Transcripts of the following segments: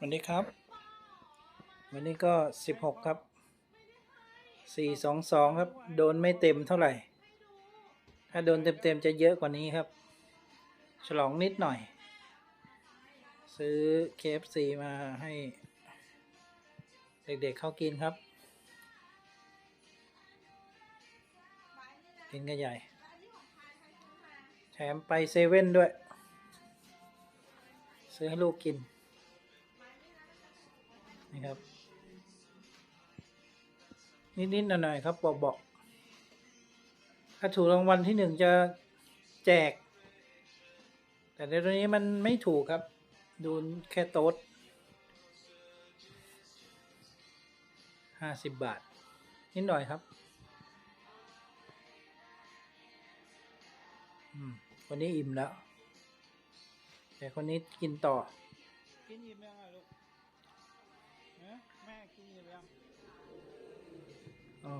วันนี้ครับ วันนี้ก็สิบหกครับสี่สองสองครับ โดนไม่เต็มเท่าไหร่ ถ้าโดนเต็มๆจะเยอะกว่านี้ครับ ฉลองนิดหน่อย ซื้อ KFC มาให้ เด็กๆเขากินครับ กินกันใหญ่ แถมไปเซเว่นด้วย ซื้อให้ลูกกิน นี่ครับ นิดๆหน่อยๆครับบอกบอกถ้าถูกรางวัลที่หนึ่งจะแจก แต่ในตัวนี้มันไม่ถูกครับ ดูแค่โต๊ดห้าสิบบาท นิดหน่อยครับวันนี้อิ่มแล้ว แต่คนนี้กินต่อ กินอิ่มยังไงลูก เนะแม่กินอิ่มยังอ๋อ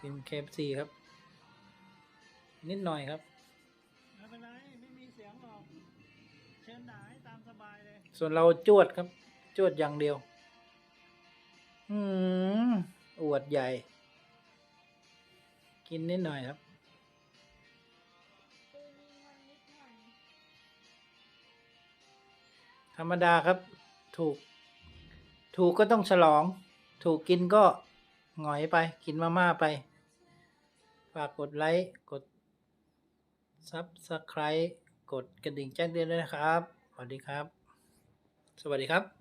กินเคฟซีครับ นิดหน่อยครับ ไม่เป็นไรไม่มีเสียงหรอกเชิญด่าให้ตามสบายเลย ส่วนเราจวดครับ จวดอย่างเดียว อืมอวดใหญ่ กินนิดหน่อยครับ ธรรมดาครับ ถูก ถูกก็ต้องฉลอง ถูกกินก็หงอยไป กินมาม่าไป ฝากกดไลค์ กดซับสไคร b e กดกระดิ่งแจ้งเตือนด้วยนะครับ สวัสดีครับ สวัสดีครับ